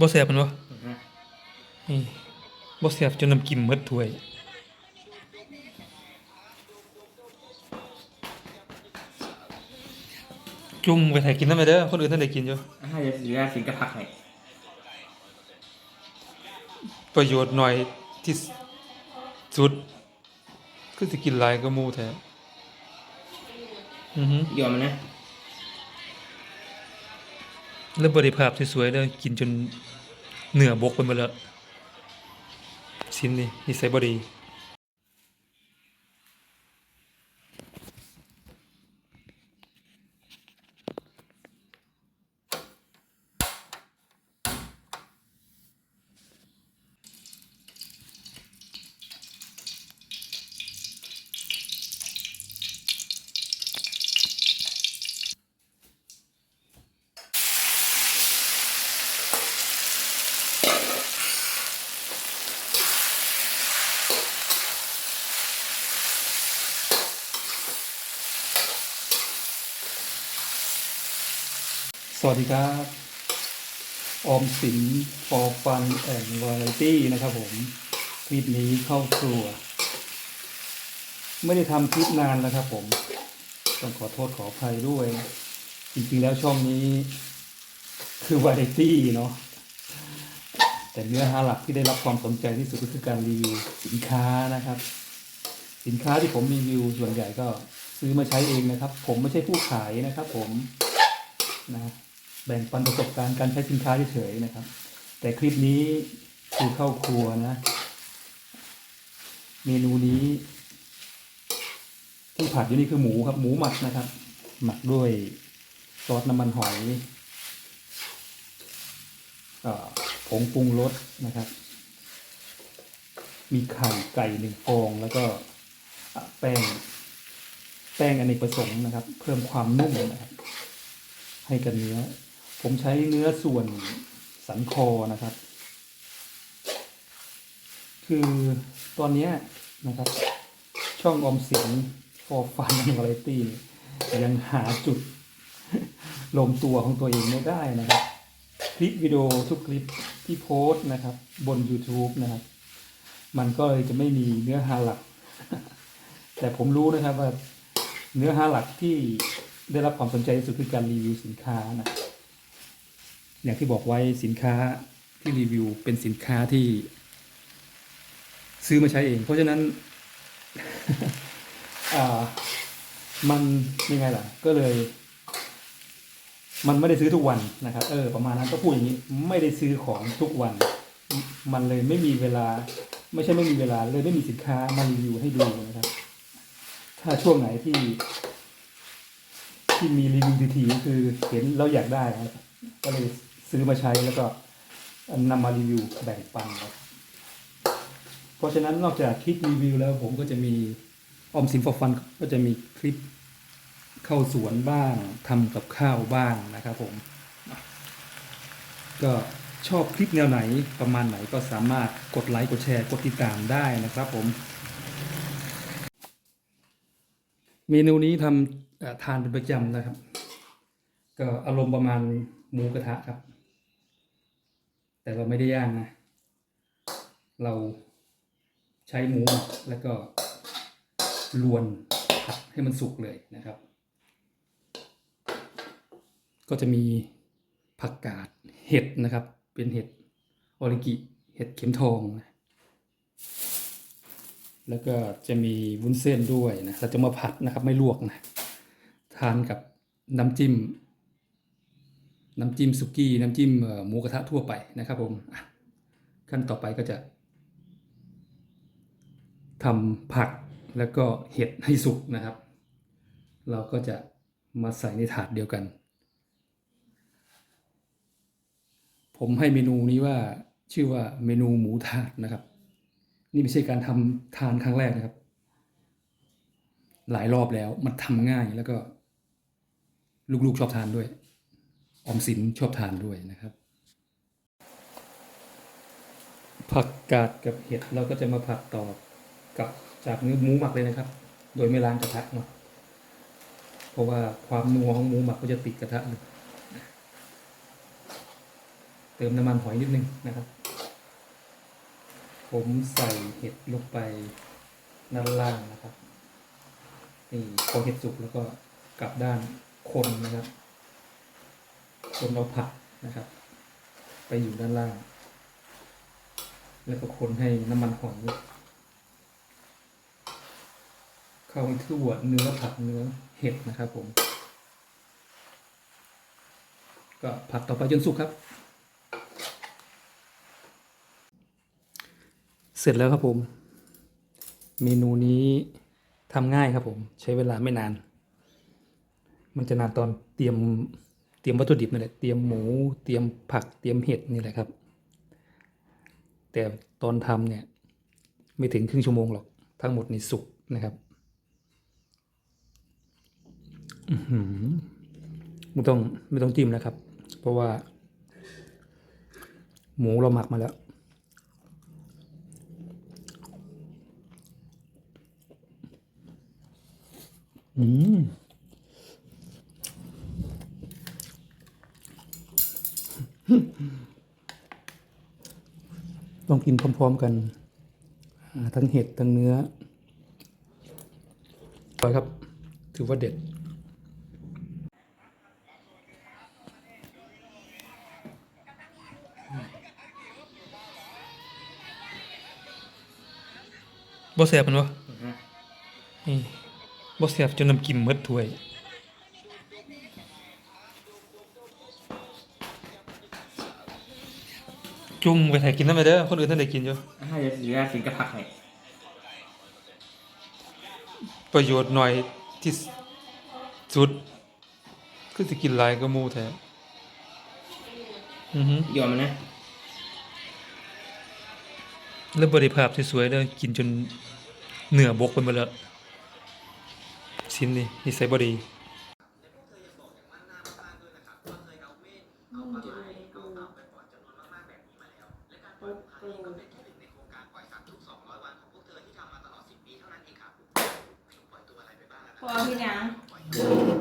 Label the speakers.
Speaker 1: บ่แซ่บมันบ่
Speaker 2: อือฮึ
Speaker 1: นี่บ่แซ่บจนน้ำกิมหมดถ้วยจุ่มไปให้กินนำเด้อคนอื่นท่านได้กินอยู่
Speaker 2: อ่าเดี๋ยวเดี๋ยวสิงกระพักให้
Speaker 1: ประโยชน์หน่อยที่สุดคือสิกินหลายก็หมู่แท้อือฮึ
Speaker 2: ยอมมันนะ
Speaker 1: แล้วบริภาพสวยๆแล้วกินจนเหนือบกไปหมดแล้วชิ้นนี้นิสัยบดี สวัสดีครับ ออมสิน for fun and variety นะครับผม คลิปนี้เข้าครัว ไม่ได้ทำคลิปนานแล้วครับผม ต้องขอโทษขออภัยด้วย จริงๆแล้วช่องนี้ คือ variety เนาะ แต่เนื้อหาหลักที่ได้รับความสนใจที่สุดก็คือการรีวิวสินค้านะครับ สินค้าที่ผมรีวิวส่วนใหญ่ก็ซื้อมาใช้เองนะครับ ผมไม่ใช่ผู้ขายนะครับผมนะ แบ่งปันประสบการณ์การใช้สินค้าเฉยๆนะครับ แต่คลิปนี้คือเข้าครัวนะ เมนูนี้ที่ผัดอยู่นี่คือหมูครับ หมูหมักนะครับ หมักด้วยซอสน้ำมันหอยผงปรุงรสนะครับ มีไข่ไก่หนึ่งฟองแล้วก็แป้งแป้งอเนกประสงค์นะครับ เพิ่มความนุ่มนะครับให้กับเนื้อ ผมใช้เนื้อส่วนสันคอนะครับ คือตอนนี้นะครับ ช่องออมสิน for fun and variety ยังหาจุดลงตัวของตัวเองไม่ได้นะครับ คลิปวิดีโอทุกคลิปที่โพสต์นะครับ บน YouTube นะครับ มันก็เลยจะไม่มีเนื้อหาหลัก แต่ผมรู้นะครับว่าเนื้อหาหลักที่ได้รับความสนใจที่สุดคือการรีวิวสินค้านะ อย่างที่บอกไว้สินค้าที่รีวิวเป็นสินค้าที่ ซื้อมาใช้เอง เพราะฉะนั้นมันยังไงล่ะ ก็เลย มันไม่ได้ซื้อทุกวันนะครับ เออ ประมาณนั้นก็พูดอย่างนี้ ไม่ได้ซื้อของทุกวัน มันเลยไม่มีเวลา ไม่ใช่ไม่มีเวลาเลยไม่มีสินค้ามารีวิวให้ดูนะครับ ถ้าช่วงไหนที่ ที่มีรีวิวทีๆก็คือเห็นแล้วอยากได้ครับก็เลย ซื้อมาใช้แล้วก็นำมารีวิวแบ่งปันครับเพราะฉะนั้นนอกจากคลิปรีวิวแล้วผมก็จะมีออมสินฟอฟันก็จะมีคลิปเข้าสวนบ้างทำกับข้าวบ้างนะครับผม ก็ชอบคลิปแนวไหนประมาณไหนก็สามารถกดไลค์กดแชร์กดติดตามได้นะครับผม เมนูนี้ทำทานเป็นประจำนะครับ ก็อารมณ์ประมาณหมูกระทะครับ แต่เราไม่ได้ย่างนะ เราใช้หมูแล้วก็ลวนผัดให้มันสุกเลยนะครับ ก็จะมีผักกาดเห็ดนะครับ เป็นเห็ดออริกิเห็ดเข็มทองนะแล้วก็จะมีวุ้นเส้นด้วยนะเราจะมาผัดนะครับ ไม่ลวกนะ ทานกับน้ำจิ้ม น้ำจิ้มสุกี้น้ำจิ้มหมูกระทะทั่วไปนะครับผมขั้นต่อไปก็จะทำผักแล้วก็เห็ดให้สุกนะครับ เราก็จะมาใส่ในถาดเดียวกัน ผมให้เมนูนี้ว่าชื่อว่าเมนูหมูถาดนะครับ นี่ไม่ใช่การทำทานครั้งแรกนะครับ หลายรอบแล้วมันทำง่ายแล้วก็ลูกๆชอบทานด้วย ออมสินชอบทานด้วยนะครับ ผักกาดกับเห็ดเราก็จะมาผัดต่อกับจากเนื้อหมูหมักเลยนะครับ โดยไม่ล้างกระทะเนาะเพราะว่าความนัวของหมูหมักก็จะติดกระทะเลยเติมน้ำมันหอยนิดนึงนะครับ ผมใส่เห็ดลงไปด้านล่างนะครับ นี่พอเห็ดสุกแล้วก็กลับด้านคนนะครับ คนเอาผักนะครับ ไปอยู่ด้านล่าง แล้วก็คนให้น้ำมันหอยเข้าไปทั่วเนื้อผัดเนื้อเห็ดนะครับผม ก็ผัดต่อไปจนสุกครับ เสร็จแล้วครับผม เมนูนี้ทำง่ายครับผม ใช้เวลาไม่นาน มันจะนานตอนเตรียม ตรียมวัตถุดิบนี่แหละ เตรียมหมู เตรียมผัก เตรียมเห็ดนี่แหละครับ แต่ตอนทำเนี่ย ไม่ถึงครึ่งชั่วโมงหรอก ทั้งหมดนี่สุกนะครับอืไม่ต้องไม่ต้องจิ้มนะครับ เพราะว่า หมูเราหมักมาแล้ว อืม ต้องกินพร้อม ๆ กัน ทั้งเห็ด ทั้งเนื้อไปครับ ถือว่าเด็ด บ่แสบมันวะนี่บ่แสบจนน้ำกิมมดถ้วย จุ่มไปให้กินน้ำไปเด้อคนอื่นท่านได้กินอยู่
Speaker 2: ให้เดี๋ยวสิงกระพักให้
Speaker 1: ประโยชน์หน่อยที่สุดคือสิกินหลายก็มูแท้อือฮึ
Speaker 2: ยอมมันนะ
Speaker 1: แล้วบริภาพสวยๆเลยกินจนเหนือบกไปหมดแล้วชิ้นนี้นิสัยบดี
Speaker 3: พอพี่ยัง
Speaker 2: เ